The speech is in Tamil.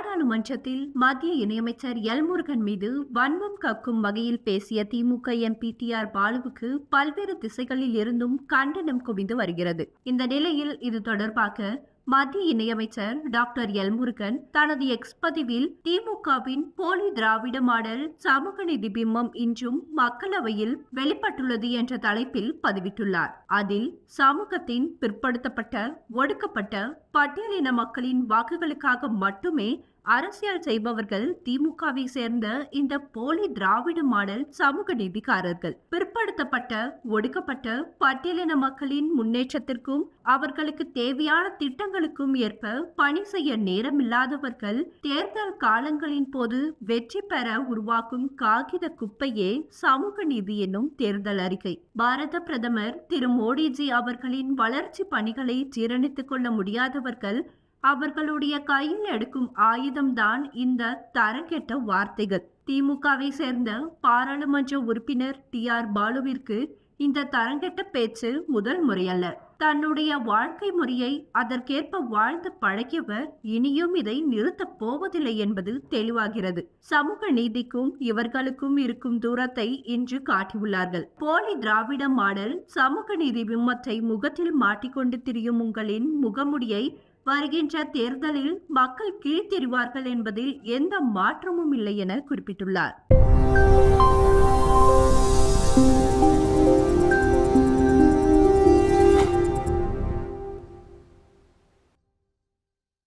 நாடாளுமன்றத்தில் மத்திய இணையமைச்சர் எல்முருகன் மீது வன்மம் கக்கும் வகையில் பேசிய திமுக எம்பி டி ஆர் பாலுவுக்கு பல்வேறு திசைகளில் இருந்தும் கண்டனம் குவிந்து வருகிறது. இந்த நிலையில் இது தொடர்பாக மத்திய இணையமைச்சர் டாக்டர் எல் முருகன் தனது எக்ஸ் பதிவில் திமுகவின் போலி திராவிட மாடல் சமூக நீதி பிம்பம் இன்றும் மக்களவையில் வெளிப்பட்டுள்ளது என்ற தலைப்பில் பதிவிட்டுள்ளார். அதில் சமூகத்தின் பிற்படுத்தப்பட்ட ஒடுக்கப்பட்ட பட்டியலின மக்களின் வாக்குகளுக்காக மட்டுமே அரசியல் செய்பவர்கள் திமுகவை சேர்ந்த இந்த போலி திராவிட மாடல் சமூக நீதிக்காரர்கள் பிற்படுத்தப்பட்ட ஒடுக்கப்பட்ட பட்டியலின மக்களின் முன்னேற்றத்திற்கும் அவர்களுக்கு தேவையான திட்டங்களுக்கும் ஏற்ப பணி செய்ய நேரமில்லாதவர்கள் தேர்தல் காலங்களின் போது வெற்றி பெற உருவாக்கும் காகித குப்பையே சமூக நீதி என்னும் தேர்தல் அறிக்கை. பாரத பிரதமர் திரு மோடிஜி அவர்களின் வளர்ச்சி பணிகளை ஜீரணித்துக் கொள்ள முடியாதவர்கள் அவர்களுடைய கையில் எடுக்கும் ஆயுதம்தான் இந்த தரங்கெட்ட வார்த்தைகள். திமுகவை சேர்ந்த பாராளுமன்ற உறுப்பினர் டி ஆர் பாலுவிற்கு இந்த தரங்கெட்ட பேச்சு முதல் முறையல்ல. தன்னுடைய வாழ்க்கை முறையை அதற்கேற்ப வாழ்ந்து பழகியவர் இனியும் இதை நிறுத்தப் போவதில்லை என்பது தெளிவாகிறது. சமூக நீதிக்கும் இவர்களுக்கும் இருக்கும் தூரத்தை இன்று காட்டியுள்ளார்கள். போலி திராவிட மாடல் சமூக நீதி பிம்பத்தை முகத்தில் மாட்டிக்கொண்டு திரியும் உங்களின் முகமுடியை வருகின்ற தேர்தலில் மக்கள் கீழ்த்தெறிவார்கள் என்பதில் எந்த மாற்றமும் இல்லை என குறிப்பிட்டுள்ளார்.